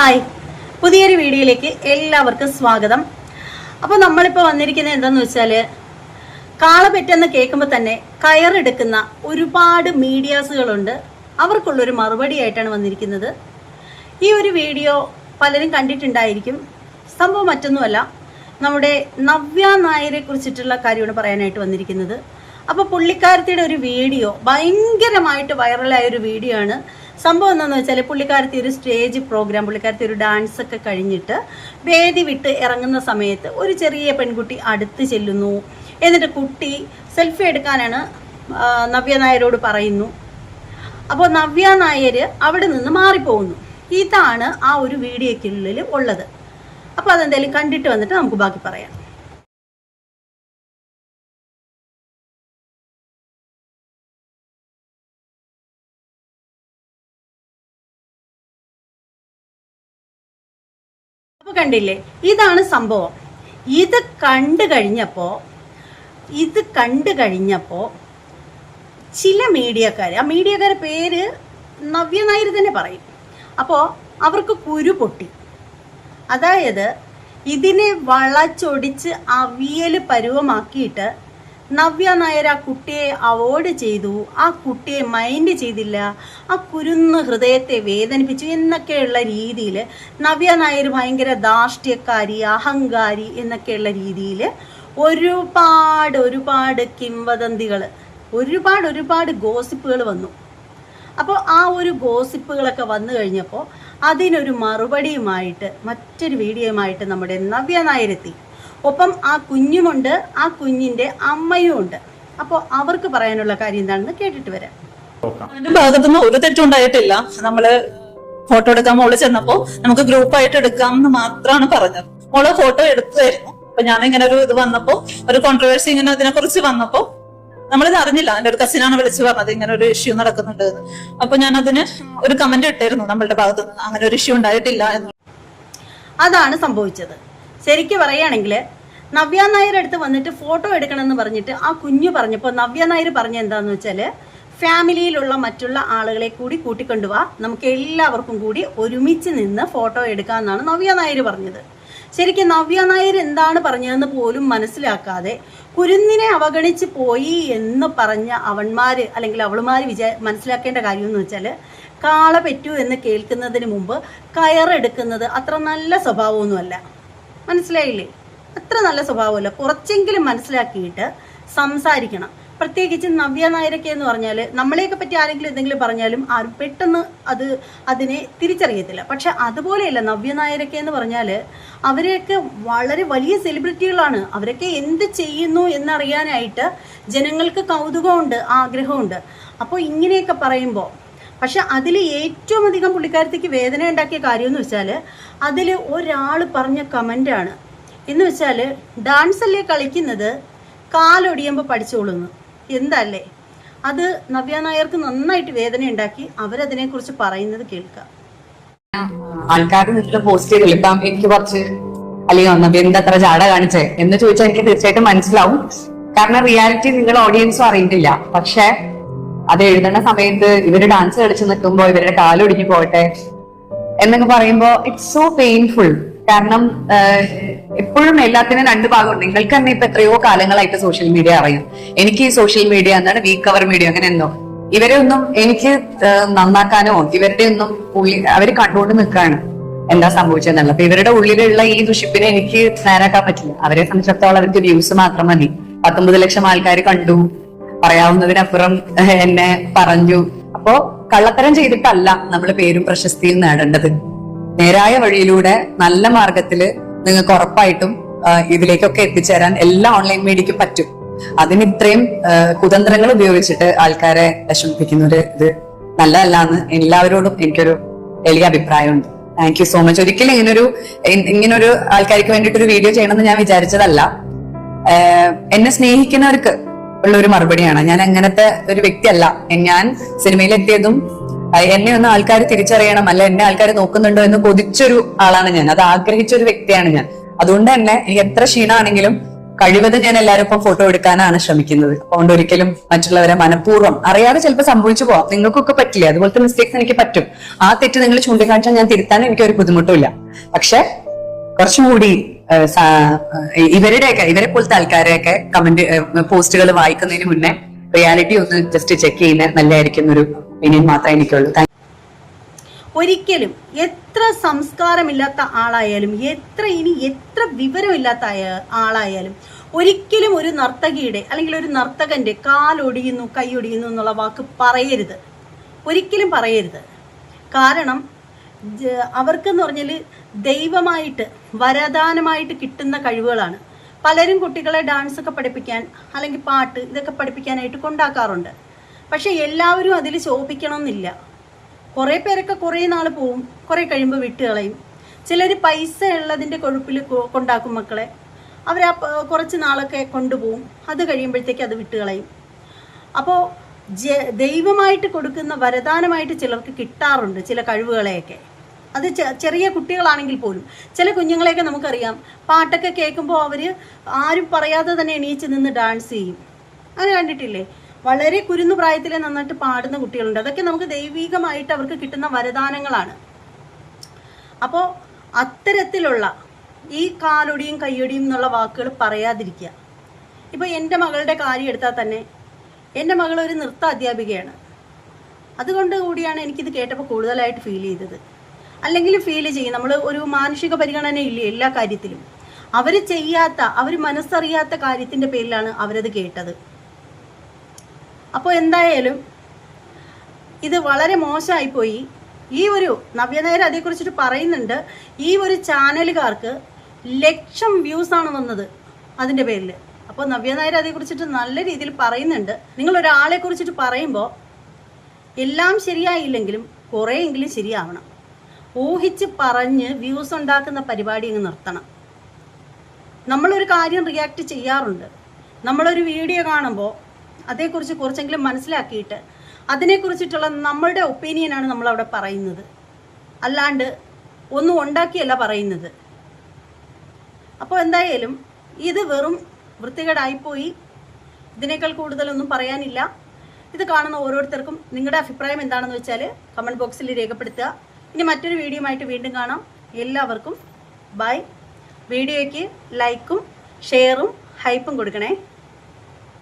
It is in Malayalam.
ഹായ്. പുതിയൊരു വീഡിയോയിലേക്ക് എല്ലാവർക്കും സ്വാഗതം. അപ്പോൾ നമ്മളിപ്പോൾ വന്നിരിക്കുന്നത് എന്താന്ന് വെച്ചാൽ കാളപെറ്റെന്ന് കേൾക്കുമ്പോൾ തന്നെ കയറെടുക്കുന്ന ഒരുപാട് മീഡിയാസുകളുണ്ട്. അവർക്കുള്ളൊരു മറുപടി ആയിട്ടാണ് വന്നിരിക്കുന്നത്. ഈ ഒരു വീഡിയോ പലരും കണ്ടിട്ടുണ്ടായിരിക്കും. സംഭവം മറ്റൊന്നുമല്ല നമ്മുടെ നവ്യ നായരെ കുറിച്ചിട്ടുള്ള കാര്യമാണ് പറയാനായിട്ട് വന്നിരിക്കുന്നത്. അപ്പോൾ പുള്ളിക്കാരത്തിയുടെ ഒരു വീഡിയോ ഭയങ്കരമായിട്ട് വൈറലായ ഒരു വീഡിയോ ആണ്. സംഭവം എന്താണെന്ന് വെച്ചാൽ പുള്ളിക്കാരത്തി ഒരു സ്റ്റേജ് പ്രോഗ്രാം പുള്ളിക്കാരത്തി ഒരു ഡാൻസ് ഒക്കെ കഴിഞ്ഞിട്ട് വേദി വിട്ട് ഇറങ്ങുന്ന സമയത്ത് ഒരു ചെറിയ പെൺകുട്ടി അടുത്ത് ചെല്ലുന്നു. എന്നിട്ട് കുട്ടി സെൽഫി എടുക്കാനാണ് നവ്യ നായരോട് പറയുന്നു. അപ്പോൾ നവ്യ നായർ അവിടെ നിന്ന് മാറിപ്പോകുന്നു. ഇതാണ് ആ ഒരു വീഡിയോയ്ക്കുള്ളിൽ ഉള്ളത്. അപ്പോൾ അതെന്തായാലും കണ്ടിട്ട് വന്നിട്ട് നമുക്ക് ബാക്കി പറയാം. കണ്ടില്ലേ? ഇതാണ് സംഭവം. ഇത് കണ്ടു കഴിഞ്ഞപ്പോൾ ഇത് കണ്ടു കഴിഞ്ഞപ്പോൾ ചില മീഡിയക്കാർ ആ മീഡിയക്കാരെ പേര് നവ്യ നായർ തന്നെ പറയും. അപ്പോൾ അവർക്ക് കുരു പൊട്ടി. അതായത് ഇതിനെ വളച്ചൊടിച്ച് അവിയൽ പരുവമാക്കിയിട്ട് നവ്യ നായർ ആ കുട്ടിയെ അവോയ്ഡ് ചെയ്തു. ആ കുട്ടിയെ മൈൻഡ് ചെയ്തില്ല. ആ കുരുന്ന് ഹൃദയത്തെ വേദനിപ്പിച്ചു എന്നൊക്കെയുള്ള രീതിയിൽ നവ്യ നായർ ഭയങ്കര ധാർഷ്ട്യക്കാരി അഹങ്കാരി എന്നൊക്കെയുള്ള രീതിയിൽ ഒരുപാട് ഒരുപാട് കിംവദന്തികൾ ഒരുപാട് ഒരുപാട് ഗോസിപ്പുകൾ വന്നു. അപ്പോൾ ആ ഒരു ഗോസിപ്പുകളൊക്കെ വന്നു കഴിഞ്ഞപ്പോൾ അതിനൊരു മറുപടിയുമായിട്ട് മറ്റൊരു വീഡിയോയുമായിട്ട് നമ്മുടെ നവ്യ നായരെത്തി ഒപ്പം ആ കുഞ്ഞുമുണ്ട് ആ കുഞ്ഞിന്റെ അമ്മയും ഉണ്ട്. അപ്പോൾ അവർക്ക് പറയാനുള്ള കാര്യം എന്താണെന്ന് കേട്ടിട്ട് വരാം. അതിന്റെ ഭാഗത്തുനിന്ന് ഒരു തെറ്റുണ്ടായിട്ടില്ല നമ്മൾ ഫോട്ടോ എടുക്കാൻ മോൾ ചെന്നപ്പോ നമുക്ക് ഗ്രൂപ്പായിട്ട് എടുക്കാം എന്ന് മാത്രമാണ് പറഞ്ഞത്. മോൾ ഫോട്ടോ എടുത്തായിരുന്നു. അപ്പൊ ഞാൻ ഇങ്ങനെ ഒരു ഇത് വന്നപ്പോ ഒരു കോൺട്രവേഴ്സി ഇങ്ങനെ അതിനെ കുറിച്ച് വന്നപ്പോ നമ്മളിത് അറിഞ്ഞില്ല. എന്റെ ഒരു കസിനാണ് വിളിച്ചു പറഞ്ഞത് ഇങ്ങനെ ഒരു ഇഷ്യൂ നടക്കുന്നുണ്ട് എന്ന്. അപ്പൊ ഞാൻ അതിന് ഒരു കമന്റ് ഇട്ടായിരുന്നു നമ്മളുടെ ഭാഗത്തുനിന്ന്. അങ്ങനെ ഒരു ഇഷ്യൂ ഉണ്ടായിട്ടില്ല എന്ന്. അതാണ് സംഭവിച്ചത്. ശരിക്കും പറയുകയാണെങ്കിൽ നവ്യ നായർ അടുത്ത് വന്നിട്ട് ഫോട്ടോ എടുക്കണമെന്ന് പറഞ്ഞിട്ട് ആ കുഞ്ഞു പറഞ്ഞപ്പോൾ നവ്യ നായർ പറഞ്ഞ എന്താണെന്ന് വെച്ചാൽ ഫാമിലിയിലുള്ള മറ്റുള്ള ആളുകളെ കൂടി കൂട്ടിക്കൊണ്ടുപോവാ നമുക്ക് എല്ലാവർക്കും കൂടി ഒരുമിച്ച് നിന്ന് ഫോട്ടോ എടുക്കാമെന്നാണ് നവ്യ നായർ പറഞ്ഞത്. ശരിക്കും നവ്യ നായർ എന്താണ് പറഞ്ഞതെന്ന് പോലും മനസ്സിലാക്കാതെ കുരുന്നിനെ അവഗണിച്ച് പോയി എന്ന് പറഞ്ഞ അവന്മാര് അല്ലെങ്കിൽ അവളുമാര് വിചാ മനസ്സിലാക്കേണ്ട കാര്യം എന്ന് വെച്ചാൽ കാള പെറ്റു എന്ന് കേൾക്കുന്നതിന് മുമ്പ് കയറെടുക്കുന്നത് അത്ര നല്ല സ്വഭാവമൊന്നുമല്ല. മനസ്സിലായില്ലേ? അത്ര നല്ല സ്വഭാവമല്ല. കുറച്ചെങ്കിലും മനസ്സിലാക്കിയിട്ട് സംസാരിക്കണം. പ്രത്യേകിച്ച് നവ്യ നായരൊക്കെ എന്ന് പറഞ്ഞാൽ നമ്മളെയൊക്കെ പറ്റി ആരെങ്കിലും എന്തെങ്കിലും പറഞ്ഞാലും ആരും പെട്ടെന്ന് അത് അതിനെ തിരിച്ചറിയത്തില്ല. പക്ഷെ അതുപോലെയല്ല നവ്യ നായരൊക്കെ എന്ന് പറഞ്ഞാൽ അവരെയൊക്കെ വളരെ വലിയ സെലിബ്രിറ്റികളാണ്. അവരൊക്കെ എന്ത് ചെയ്യുന്നു എന്നറിയാനായിട്ട് ജനങ്ങൾക്ക് കൗതുകമുണ്ട് ആഗ്രഹമുണ്ട്. അപ്പോൾ ഇങ്ങനെയൊക്കെ പറയുമ്പോൾ പക്ഷെ അതിൽ ഏറ്റവും അധികം പുള്ളിക്കാരത്തേക്ക് വേദന ഉണ്ടാക്കിയ കാര്യം എന്ന് വെച്ചാൽ അതിൽ ഒരാൾ പറഞ്ഞ കമന്റാണ് എന്ന് വെച്ചാൽ ഡാൻസ് അല്ലേ കളിക്കുന്നത്? കാലൊടിയുമ്പോൾ പഠിച്ചോളുന്നു. എന്തല്ലേ? അത് നവ്യ നായർക്ക് നന്നായിട്ട് വേദന ഉണ്ടാക്കി അവരതിനെക്കുറിച്ച് പറയുന്നത് കേൾക്കാം. ആൾക്കാർ നിന്നിട്ട് പോസ്റ്റ് ചെയ്തില്ല ഇപ്പം എനിക്ക് കുറച്ച് അല്ലെങ്കിൽ നവ്യ എന്താ അത്ര കാണിച്ചേ? എന്ന് ചോദിച്ചാൽ എനിക്ക് തീർച്ചയായിട്ടും മനസ്സിലാവും. കാരണം റിയാലിറ്റി നിങ്ങൾ ഓഡിയൻസും അറിയിട്ടില്ല പക്ഷെ അത് എഴുതുന്ന സമയത്ത് ഇവർ ഡാൻസ് കളിച്ച് നിൽക്കുമ്പോ ഇവരുടെ കാലൊടിഞ്ഞു പോകട്ടെ എന്നൊക്കെ പറയുമ്പോ ഇറ്റ്സ് സോ പെയിൻഫുൾ കാരണം എപ്പോഴും എല്ലാത്തിനും രണ്ട് ഭാഗമുണ്ട്. നിങ്ങൾക്ക് തന്നെ ഇപ്പൊ എത്രയോ കാലങ്ങളായിട്ട് സോഷ്യൽ മീഡിയ അറിയാം. എനിക്ക് ഈ സോഷ്യൽ മീഡിയ എന്താണ് വീക്ക് കവർ മീഡിയ അങ്ങനെ എന്തോ. ഇവരെ ഒന്നും എനിക്ക് നന്നാക്കാനോ ഇവരുടെ ഒന്നും അവർ കണ്ടുകൊണ്ട് നിൽക്കുകയാണ് എന്താ സംഭവിച്ചതെന്നുള്ളത്. അപ്പൊ ഇവരുടെ ഉള്ളിലുള്ള ഈ ദുഷിപ്പിനെ എനിക്ക് നേരാക്കാൻ പറ്റില്ല. അവരെ സംബന്ധിച്ചിടത്തോളം അവർക്ക് വ്യൂസ് മാത്രം മതി. പത്തൊമ്പത് ലക്ഷം ആൾക്കാർ കണ്ടു. പറയാവുന്നതിനപ്പുറം എന്നെ പറഞ്ഞു. അപ്പോ കള്ളത്തരം ചെയ്തിട്ടല്ല നമ്മൾ പേരും പ്രശസ്തിയും നേടേണ്ടത്. നേരായ വഴിയിലൂടെ നല്ല മാർഗത്തിൽ നിങ്ങൾക്ക് ഉറപ്പായിട്ടും ഇതിലേക്കൊക്കെ എത്തിച്ചേരാൻ എല്ലാ ഓൺലൈൻ മീഡിയക്കും പറ്റും. അതിന് ഇത്രയും കുതന്ത്രങ്ങൾ ഉപയോഗിച്ചിട്ട് ആൾക്കാരെ വിഷമിപ്പിക്കുന്ന ഒരു ഇത് നല്ലതല്ല എന്ന് എല്ലാവരോടും എനിക്കൊരു വലിയ അഭിപ്രായമുണ്ട്. താങ്ക് യു സോ മച്ച് ഒരിക്കലും ഇങ്ങനൊരു ഇങ്ങനൊരു ആൾക്കാർക്ക് വേണ്ടിയിട്ട് ഒരു വീഡിയോ ചെയ്യണമെന്ന് ഞാൻ വിചാരിച്ചതല്ല. എന്നെ സ്നേഹിക്കുന്നവർക്ക് ഉള്ള ഒരു മറുപടിയാണ്. ഞാൻ അങ്ങനത്തെ ഒരു വ്യക്തിയല്ല. ഞാൻ സിനിമയിലെത്തിയതും എന്നെ ഒന്ന് ആൾക്കാർ തിരിച്ചറിയണം അല്ല എന്നെ ആൾക്കാർ നോക്കുന്നുണ്ടോ എന്ന് കൊതിച്ചൊരു ആളാണ് ഞാൻ. അത് ആഗ്രഹിച്ച ഒരു വ്യക്തിയാണ് ഞാൻ. അതുകൊണ്ട് തന്നെ എനിക്ക് എത്ര ക്ഷീണമാണെങ്കിലും കഴിവതും ഞാൻ എല്ലാവരും ഇപ്പം ഫോട്ടോ എടുക്കാനാണ് ശ്രമിക്കുന്നത്. അതുകൊണ്ട് ഒരിക്കലും മറ്റുള്ളവരെ മനഃപൂർവം അറിയാതെ ചിലപ്പോൾ സംഭവിച്ചു പോവാം. നിങ്ങൾക്കൊക്കെ പറ്റില്ല? അതുപോലത്തെ മിസ്റ്റേക്സ് എനിക്ക് പറ്റും. ആ തെറ്റ് നിങ്ങൾ ചൂണ്ടിക്കാണിച്ചാൽ ഞാൻ തിരുത്താൻ എനിക്ക് ഒരു ബുദ്ധിമുട്ടില്ല പക്ഷെ കുറച്ചും കൂടി ഇവരുടെയൊക്കെ ഇവരെ പോലത്തെ ആൾക്കാരെയൊക്കെ കമന്റ് പോസ്റ്റുകൾ വായിക്കുന്നതിന് മുന്നേ റിയാലിറ്റി ഒന്ന് ജസ്റ്റ് ചെക്ക് ചെയ്യുന്ന നല്ലതായിരിക്കും ഒരു ഒപ്പീനിയൻ മാത്രമേ എനിക്കുള്ളൂ. ഒരിക്കലും എത്ര സംസ്കാരമില്ലാത്ത ആളായാലും എത്ര ഇനി എത്ര വിവരമില്ലാത്ത ആളായാലും ഒരിക്കലും ഒരു നർത്തകിയുടെ അല്ലെങ്കിൽ ഒരു നർത്തകന്റെ കാലൊടിയുന്നു കൈയൊടിയുന്നു എന്നുള്ള വാക്ക് പറയരുത്. ഒരിക്കലും പറയരുത്. കാരണം അവർക്കെന്ന് പറഞ്ഞാൽ ദൈവമായിട്ട് വരദാനമായിട്ട് കിട്ടുന്ന കഴിവുകളാണ്. പലരും കുട്ടികളെ ഡാൻസ് ഒക്കെ പഠിപ്പിക്കാൻ അല്ലെങ്കിൽ പാട്ട് ഇതൊക്കെ പഠിപ്പിക്കാനായിട്ട് കൊണ്ടാക്കാറുണ്ട്. പക്ഷെ എല്ലാവരും അതിൽ ശോഭിക്കണമെന്നില്ല. കുറേ പേരൊക്കെ കുറേ നാൾ പോവും കുറേ കഴിയുമ്പോൾ വിട്ട് കളയും. ചിലർ പൈസ ഉള്ളതിന്റെ കൊഴുപ്പിൽ കൊണ്ടാക്കും മക്കളെ. അവർ ആ കുറച്ച് നാളൊക്കെ കൊണ്ടുപോകും അത് കഴിയുമ്പോഴത്തേക്ക് അത് വിട്ട് കളയും. അപ്പോൾ ദൈവമായിട്ട് കൊടുക്കുന്ന വരദാനമായിട്ട് ചിലർക്ക് കിട്ടാറുണ്ട് ചില കഴിവുകളെയൊക്കെ. അത് ചെറിയ കുട്ടികളാണെങ്കിൽ പോലും. ചില കുഞ്ഞുങ്ങളെയൊക്കെ നമുക്കറിയാം. പാട്ടൊക്കെ കേൾക്കുമ്പോൾ അവർ ആരും പറയാതെ തന്നെ എണീച്ച് നിന്ന് ഡാൻസ് ചെയ്യും. അത് കണ്ടിട്ടില്ലേ? വളരെ കുരുന്നു പ്രായത്തിലെ നന്നായിട്ട് പാടുന്ന കുട്ടികളുണ്ട്. അതൊക്കെ നമുക്ക് ദൈവികമായിട്ട് അവർക്ക് കിട്ടുന്ന വരദാനങ്ങളാണ്. അപ്പോൾ അത്തരത്തിലുള്ള ഈ കാലൊടിയും കയ്യൊടിയും എന്നുള്ള വാക്കുകൾ പറയാതിരിക്കുക. ഇപ്പോൾ എന്റെ മകളുടെ കാര്യം എടുത്താൽ തന്നെ എന്റെ മകൾ ഒരു നൃത്ത അധ്യാപികയാണ്. അതുകൊണ്ട് കൂടിയാണ് എനിക്കിത് കേട്ടപ്പോൾ കൂടുതലായിട്ട് ഫീൽ ചെയ്തത്. അല്ലെങ്കിൽ ഫീൽ ചെയ്യും. നമ്മൾ ഒരു മാനുഷിക പരിഗണന ഇല്ലേ എല്ലാ കാര്യത്തിലും? അവർ ചെയ്യാത്ത അവർ മനസ്സറിയാത്ത കാര്യത്തിന്റെ പേരിലാണ് അവരത് കേട്ടത്. അപ്പോൾ എന്തായാലും ഇത് വളരെ മോശമായിപ്പോയി. ഈ ഒരു നവ്യനേരം അതേക്കുറിച്ചിട്ട് പറയുന്നുണ്ട്. ഈ ഒരു ചാനലുകാർക്ക് ലക്ഷം വ്യൂസ് ആണ് വന്നത് അതിന്റെ പേരിൽ അപ്പോൾ നവ്യനായർ അതേക്കുറിച്ചിട്ട് നല്ല രീതിയിൽ പറയുന്നുണ്ട്. നിങ്ങൾ ഒരാളെ കുറിച്ചിട്ട് പറയുമ്പോൾ എല്ലാം ശരിയായില്ലെങ്കിലും കുറേയെങ്കിലും ശരിയാവണം. ഊഹിച്ച് പറഞ്ഞ് വ്യൂസ് ഉണ്ടാക്കുന്ന പരിപാടി അങ്ങ് നിർത്തണം. നമ്മളൊരു കാര്യം റിയാക്ട് ചെയ്യാറുണ്ട്. നമ്മളൊരു വീഡിയോ കാണുമ്പോൾ അതേക്കുറിച്ച് കുറച്ചെങ്കിലും മനസ്സിലാക്കിയിട്ട് അതിനെക്കുറിച്ചിട്ടുള്ള നമ്മളുടെ ഒപ്പീനിയനാണ് നമ്മളവിടെ പറയുന്നത്. അല്ലാണ്ട് ഒന്നും ഉണ്ടാക്കിയല്ല പറയുന്നത്. അപ്പോൾ എന്തായാലും ഇത് വെറും വൃത്തികേടായിപ്പോയി. ഇതിനേക്കാൾ കൂടുതലൊന്നും പറയാനില്ല. ഇത് കാണുന്ന ഓരോരുത്തർക്കും നിങ്ങളുടെ അഭിപ്രായം എന്താണെന്ന് വെച്ചാൽ കമന്റ് ബോക്സിൽ രേഖപ്പെടുത്തുക. ഇനി മറ്റൊരു വീഡിയോ ആയിട്ട് വീണ്ടും കാണാം. എല്ലാവർക്കും ബൈ. വീഡിയോയ്ക്ക് ലൈക്കും ഷെയറും ഹൈപ്പും കൊടുക്കണേ.